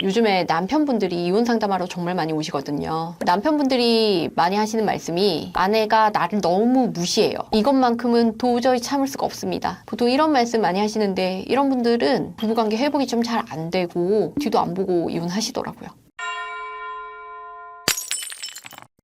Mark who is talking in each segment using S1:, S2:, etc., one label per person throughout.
S1: 요즘에 남편분들이 이혼 상담하러 정말 많이 오시거든요. 남편분들이 많이 하시는 말씀이 아내가 나를 너무 무시해요. 이것만큼은 도저히 참을 수가 없습니다. 보통 이런 말씀 많이 하시는데 이런 분들은 부부관계 회복이 좀 잘 안 되고 뒤도 안 보고 이혼하시더라고요.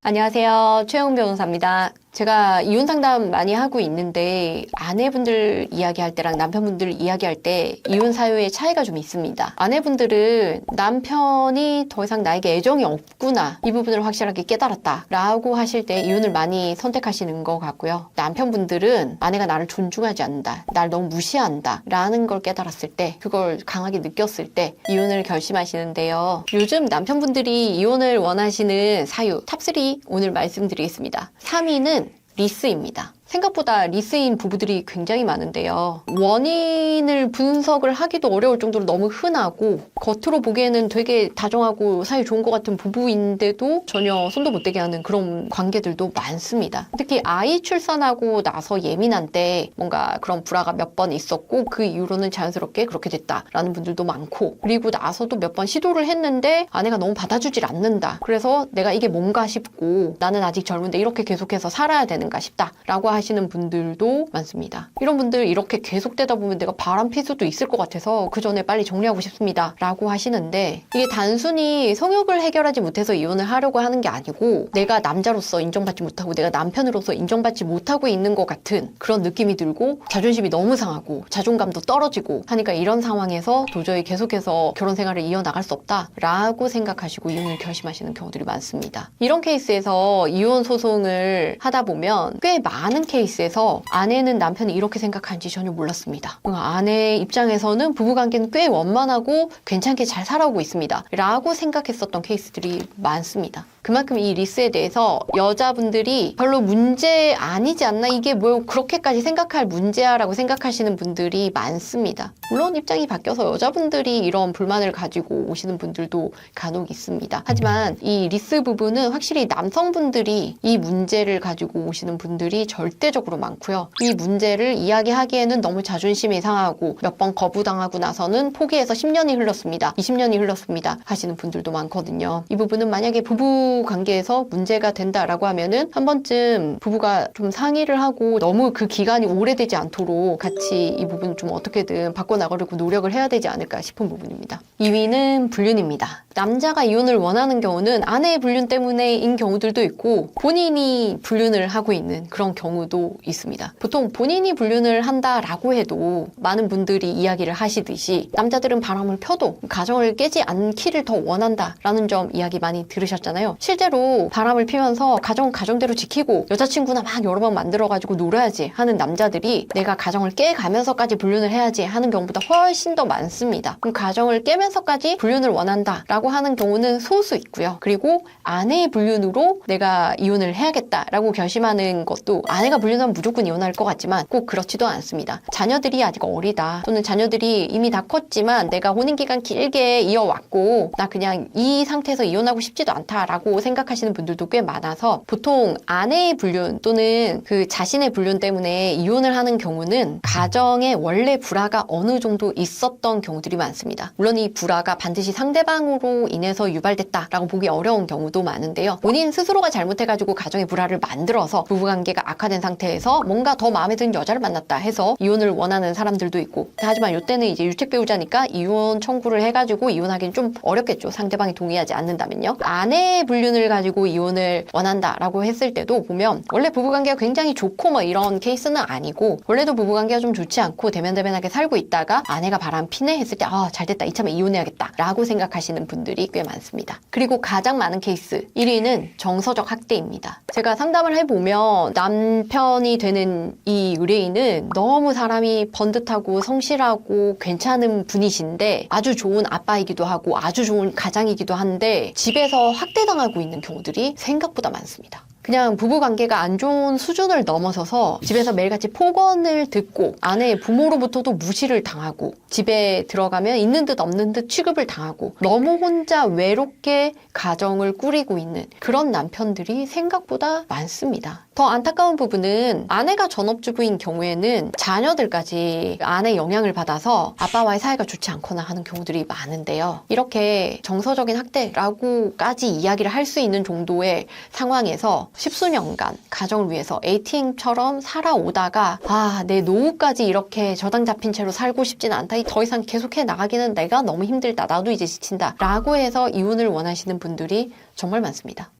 S1: 안녕하세요. 최영 변호사입니다. 제가 이혼 상담 많이 하고 있는데 아내분들 이야기할 때랑 남편분들 이야기할 때 이혼 사유의 차이가 좀 있습니다. 아내분들은 남편이 더 이상 나에게 애정이 없구나 이 부분을 확실하게 깨달았다 라고 하실 때 이혼을 많이 선택하시는 것 같고요. 남편분들은 아내가 나를 존중하지 않는다. 날 너무 무시한다 라는 걸 깨달았을 때 그걸 강하게 느꼈을 때 이혼을 결심하시는데요. 요즘 남편분들이 이혼을 원하시는 사유 탑3 오늘 말씀드리겠습니다. 3위는 리스입니다. 생각보다 리스인 부부들이 굉장히 많은데요. 원인을 분석을 하기도 어려울 정도로 너무 흔하고 겉으로 보기에는 되게 다정하고 사이 좋은 것 같은 부부인데도 전혀 손도 못 대게 하는 그런 관계들도 많습니다. 특히 아이 출산하고 나서 예민한 때 뭔가 그런 불화가 몇 번 있었고 그 이후로는 자연스럽게 그렇게 됐다라는 분들도 많고 그리고 나서도 몇 번 시도를 했는데 아내가 너무 받아주질 않는다. 그래서 내가 이게 뭔가 싶고 나는 아직 젊은데 이렇게 계속해서 살아야 되는가 싶다라고 하시 는 분들도 많습니다. 이런 분들 이렇게 계속되다 보면 내가 바람 필 수도 있을 것 같아서 그 전에 빨리 정리하고 싶습니다. 라고 하시는데 이게 단순히 성욕을 해결하지 못해서 이혼을 하려고 하는 게 아니고 내가 남자로서 인정받지 못하고 내가 남편으로서 인정받지 못하고 있는 것 같은 그런 느낌이 들고 자존심이 너무 상하고 자존감도 떨어지고 하니까 이런 상황에서 도저히 계속해서 결혼 생활을 이어나갈 수 없다라고 생각하시고 이혼을 결심하시는 경우들이 많습니다. 이런 케이스에서 이혼 소송을 하다 보면 꽤 많은 케이스에서 아내는 남편이 이렇게 생각하는지 전혀 몰랐습니다. 아내 입장에서는 부부관계는 꽤 원만하고 괜찮게 잘 살아오고 있습니다. 라고 생각했었던 케이스들이 많습니다. 그만큼 이 리스에 대해서 여자분들이 별로 문제 아니지 않나 이게 뭐 그렇게까지 생각할 문제야 라고 생각하시는 분들이 많습니다. 물론 입장이 바뀌어서 여자분들이 이런 불만을 가지고 오시는 분들도 간혹 있습니다. 하지만 이 리스 부분은 확실히 남성분들이 이 문제를 가지고 오시는 분들이 절 대적으로 많고요. 이 문제를 이야기하기에는 너무 자존심이 상하고 몇 번 거부당하고 나서는 포기해서 10년이 흘렀습니다. 20년이 흘렀습니다. 하시는 분들도 많거든요. 이 부분은 만약에 부부 관계에서 문제가 된다라고 하면은 한 번쯤 부부가 좀 상의를 하고 너무 그 기간이 오래되지 않도록 같이 이 부분 좀 어떻게든 바꿔나가려고 노력을 해야 되지 않을까 싶은 부분입니다. 2위는 불륜입니다. 남자가 이혼을 원하는 경우는 아내의 불륜 때문에인 경우들도 있고 본인이 불륜을 하고 있는 그런 경우 도 있습니다. 보통 본인이 불륜을 한다라고 해도 많은 분들이 이야기를 하시듯이 남자들은 바람을 펴도 가정을 깨지 않기를 더 원한다라는 점 이야기 많이 들으셨잖아요. 실제로 바람을 피면서 가정 가정대로 지키고 여자친구나 막 여러 번 만들어가지고 놀아야지 하는 남자들이 내가 가정을 깨가면서까지 불륜을 해야지 하는 경우보다 훨씬 더 많습니다. 그럼 가정을 깨면서까지 불륜을 원한다라고 하는 경우는 소수 있고요. 그리고 아내의 불륜으로 내가 이혼을 해야겠다라고 결심하는 것도 아내가 불륜하면 무조건 이혼할 것 같지만 꼭 그렇지도 않습니다. 자녀들이 아직 어리다 또는 자녀들이 이미 다 컸지만 내가 혼인 기간 길게 이어왔고 나 그냥 이 상태에서 이혼하고 싶지도 않다라고 생각하시는 분들도 꽤 많아서 보통 아내의 불륜 또는 그 자신의 불륜 때문에 이혼을 하는 경우는 가정에 원래 불화가 어느 정도 있었던 경우들이 많습니다. 물론 이 불화가 반드시 상대방으로 인해서 유발됐다라고 보기 어려운 경우도 많은데요. 본인 스스로가 잘못해가지고 가정의 불화를 만들어서 부부관계가 악화된 상태에서 뭔가 더 마음에 드는 여자를 만났다 해서 이혼을 원하는 사람들도 있고 하지만 이때는 이제 유책 배우자니까 이혼 청구를 해가지고 이혼하기는 좀 어렵겠죠. 상대방이 동의하지 않는다면요. 아내의 불륜을 가지고 이혼을 원한다라고 했을 때도 보면 원래 부부관계가 굉장히 좋고 뭐 이런 케이스는 아니고 원래도 부부관계가 좀 좋지 않고 대면대면하게 살고 있다가 아내가 바람 피네 했을 때 아 잘됐다 이참에 이혼해야겠다 라고 생각하시는 분들이 꽤 많습니다. 그리고 가장 많은 케이스 1위는 정서적 학대입니다. 제가 상담을 해보면 남편이 되는 이 의뢰인은 너무 사람이 번듯하고 성실하고 괜찮은 분이신데 아주 좋은 아빠이기도 하고 아주 좋은 가장이기도 한데 집에서 학대당하고 있는 경우들이 생각보다 많습니다. 그냥 부부 관계가 안 좋은 수준을 넘어서서 집에서 매일같이 폭언을 듣고 아내의 부모로부터도 무시를 당하고 집에 들어가면 있는 듯 없는 듯 취급을 당하고 너무 혼자 외롭게 가정을 꾸리고 있는 그런 남편들이 생각보다 많습니다. 더 안타까운 부분은 아내가 전업주부인 경우에는 자녀들까지 아내 영향을 받아서 아빠와의 사이가 좋지 않거나 하는 경우들이 많은데요. 이렇게 정서적인 학대라고까지 이야기를 할 수 있는 정도의 상황에서 십수년간 가정을 위해서 ATM처럼 살아오다가 아, 내 노후까지 이렇게 저당 잡힌 채로 살고 싶진 않다. 더 이상 계속해 나가기는 내가 너무 힘들다. 나도 이제 지친다. 라고 해서 이혼을 원하시는 분들이 정말 많습니다.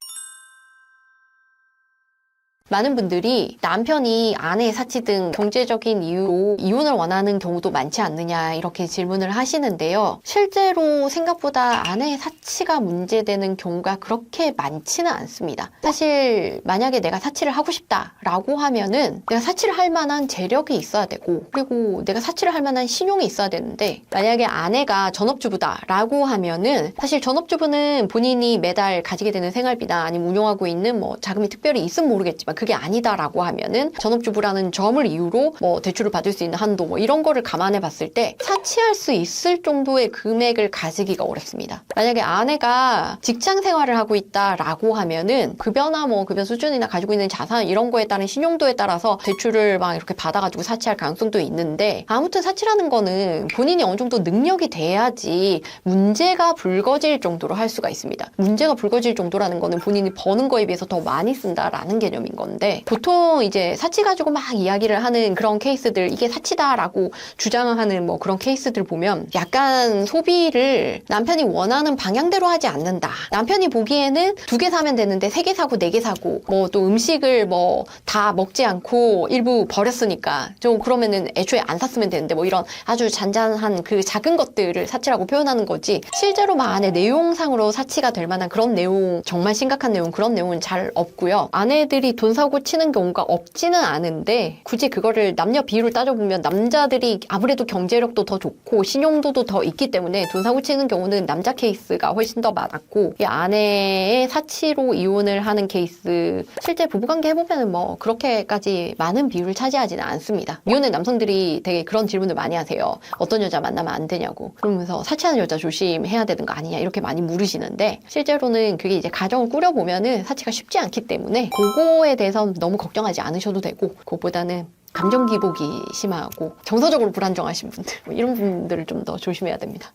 S1: 많은 분들이 남편이 아내의 사치 등 경제적인 이유로 이혼을 원하는 경우도 많지 않느냐 이렇게 질문을 하시는데요. 실제로 생각보다 아내의 사치가 문제되는 경우가 그렇게 많지는 않습니다. 사실 만약에 내가 사치를 하고 싶다라고 하면은 내가 사치를 할 만한 재력이 있어야 되고 그리고 내가 사치를 할 만한 신용이 있어야 되는데 만약에 아내가 전업주부다라고 하면은 사실 전업주부는 본인이 매달 가지게 되는 생활비나 아니면 운영하고 있는 뭐 자금이 특별히 있으면 모르겠지만 그게 아니다라고 하면은 전업주부라는 점을 이유로 뭐 대출을 받을 수 있는 한도 뭐 이런 거를 감안해 봤을 때 사치할 수 있을 정도의 금액을 가지기가 어렵습니다. 만약에 아내가 직장 생활을 하고 있다라고 하면은 급여나 뭐 급여 수준이나 가지고 있는 자산 이런 거에 따른 신용도에 따라서 대출을 막 이렇게 받아가지고 사치할 가능성도 있는데 아무튼 사치라는 거는 본인이 어느 정도 능력이 돼야지 문제가 불거질 정도로 할 수가 있습니다. 문제가 불거질 정도라는 거는 본인이 버는 거에 비해서 더 많이 쓴다라는 개념인 건데 보통 이제 사치 가지고 막 이야기를 하는 그런 케이스들 이게 사치다라고 주장하는 뭐 그런 케이스들 보면 약간 소비를 남편이 원하는 방향대로 하지 않는다. 남편이 보기에는 두 개 사면 되는데 세 개 사고 네 개 사고 뭐 또 음식을 뭐 다 먹지 않고 일부 버렸으니까 좀 그러면은 애초에 안 샀으면 되는데 뭐 이런 아주 잔잔한 그 작은 것들을 사치라고 표현하는 거지 실제로 막 안에 내용상으로 사치가 될 만한 그런 내용 정말 심각한 내용 그런 내용은 잘 없고요. 아내들이 돈 사고 치는 경우가 없지는 않은데 굳이 그거를 남녀 비율을 따져보면 남자들이 아무래도 경제력도 더 좋고 신용도도 더 있기 때문에 돈 사고 치는 경우는 남자 케이스가 훨씬 더 많았고 이 아내의 사치로 이혼을 하는 케이스 실제 부부관계 해보면 뭐 그렇게까지 많은 비율을 차지하지는 않습니다. 이혼의 남성들이 되게 그런 질문을 많이 하세요. 어떤 여자 만나면 안 되냐고 그러면서 사치하는 여자 조심해야 되는 거 아니냐 이렇게 많이 물으시는데 실제로는 그게 이제 가정을 꾸려보면은 사치가 쉽지 않기 때문에 그거에 대해 서 너무 걱정하지 않으셔도 되고 그것보다는 감정 기복이 심하고 정서적으로 불안정하신 분들 뭐 이런 분들을 좀 더 조심해야 됩니다.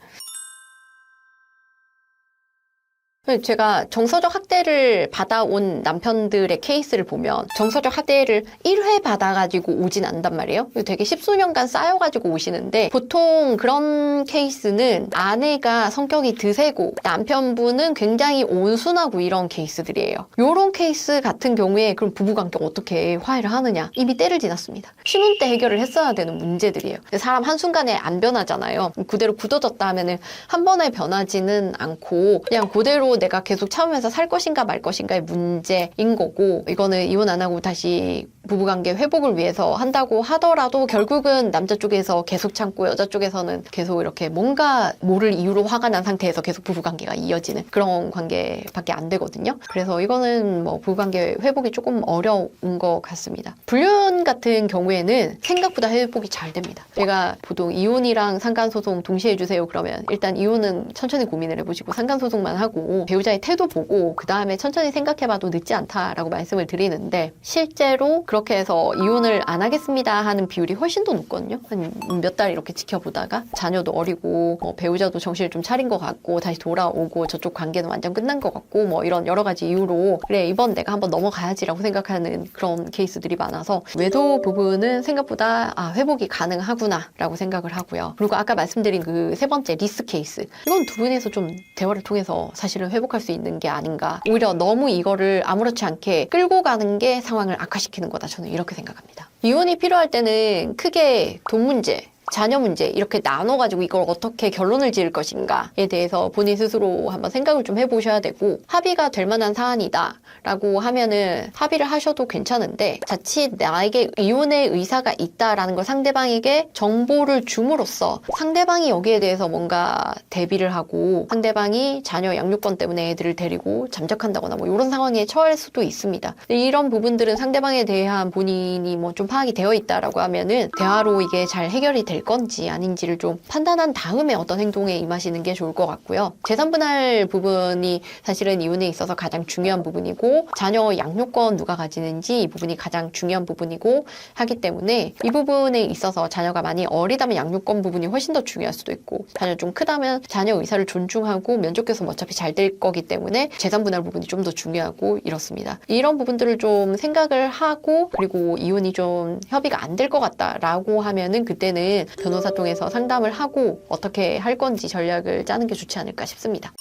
S1: 제가 정서적 학대를 받아온 남편들의 케이스를 보면 정서적 학대를 1회 받아가지고 오진 않단 말이에요. 되게 십수년간 쌓여가지고 오시는데 보통 그런 케이스는 아내가 성격이 드세고 남편분은 굉장히 온순하고 이런 케이스들이에요. 이런 케이스 같은 경우에 그럼 부부관계 어떻게 화해를 하느냐 이미 때를 지났습니다. 신혼 때 해결을 했어야 되는 문제들이에요. 사람 한순간에 안 변하잖아요. 그대로 굳어졌다 하면은 한 번에 변하지는 않고 그냥 그대로 내가 계속 참으면서 살 것인가 말 것인가의 문제인 거고 이거는 이혼 안 하고 다시 부부관계 회복을 위해서 한다고 하더라도 결국은 남자 쪽에서 계속 참고 여자 쪽에서는 계속 이렇게 뭔가 모를 이유로 화가 난 상태에서 계속 부부관계가 이어지는 그런 관계밖에 안 되거든요. 그래서 이거는 뭐 부부관계 회복이 조금 어려운 것 같습니다. 불륜 같은 경우에는 생각보다 회복이 잘 됩니다. 제가 보통 이혼이랑 상간소송 동시에 해주세요 그러면 일단 이혼은 천천히 고민을 해보시고 상간소송만 하고 배우자의 태도 보고 그 다음에 천천히 생각해봐도 늦지 않다라고 말씀을 드리는데 실제로 그렇게 해서 이혼을 안 하겠습니다 하는 비율이 훨씬 더 높거든요. 한 몇 달 이렇게 지켜보다가 자녀도 어리고 뭐 배우자도 정신을 좀 차린 것 같고 다시 돌아오고 저쪽 관계는 완전 끝난 것 같고 뭐 이런 여러 가지 이유로 그래 이번 내가 한번 넘어가야지라고 생각하는 그런 케이스들이 많아서 외도 부분은 생각보다 아 회복이 가능하구나라고 생각을 하고요. 그리고 아까 말씀드린 그 세 번째 리스 케이스 이건 두 분에서 좀 대화를 통해서 사실은 회복할 수 있는 게 아닌가. 오히려 너무 이거를 아무렇지 않게 끌고 가는 게 상황을 악화시키는 거다. 저는 이렇게 생각합니다. 이혼이 필요할 때는 크게 돈 문제, 자녀 문제 이렇게 나눠가지고 이걸 어떻게 결론을 지을 것인가에 대해서 본인 스스로 한번 생각을 좀 해보셔야 되고 합의가 될 만한 사안이다 라고 하면은 합의를 하셔도 괜찮은데 자칫 나에게 이혼의 의사가 있다라는 걸 상대방에게 정보를 줌으로써 상대방이 여기에 대해서 뭔가 대비를 하고 상대방이 자녀 양육권 때문에 애들을 데리고 잠적한다거나 뭐 이런 상황에 처할 수도 있습니다. 이런 부분들은 상대방에 대한 본인이 뭐 좀 파악이 되어 있다라고 하면은 대화로 이게 잘 해결이 될될 건지 아닌지를 좀 판단한 다음에 어떤 행동에 임하시는 게 좋을 것 같고요. 재산 분할 부분이 사실은 이혼에 있어서 가장 중요한 부분이고 자녀 양육권 누가 가지는지 이 부분이 가장 중요한 부분이고 하기 때문에 이 부분에 있어서 자녀가 많이 어리다면 양육권 부분이 훨씬 더 중요할 수도 있고 자녀 좀 크다면 자녀 의사를 존중하고 면접교섭 어차피 잘 될 거기 때문에 재산 분할 부분이 좀 더 중요하고 이렇습니다. 이런 부분들을 좀 생각을 하고 그리고 이혼이 좀 협의가 안 될 것 같다라고 하면은 그때는 변호사 통해서 상담을 하고 어떻게 할 건지 전략을 짜는 게 좋지 않을까 싶습니다.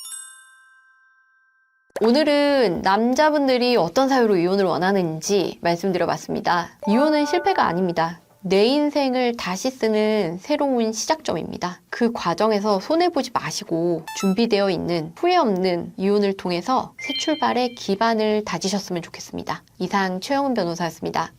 S1: 오늘은 남자분들이 어떤 사유로 이혼을 원하는지 말씀드려봤습니다. 이혼은 실패가 아닙니다. 내 인생을 다시 쓰는 새로운 시작점입니다. 그 과정에서 손해보지 마시고 준비되어 있는 후회 없는 이혼을 통해서 새 출발의 기반을 다지셨으면 좋겠습니다. 이상 최영은 변호사였습니다.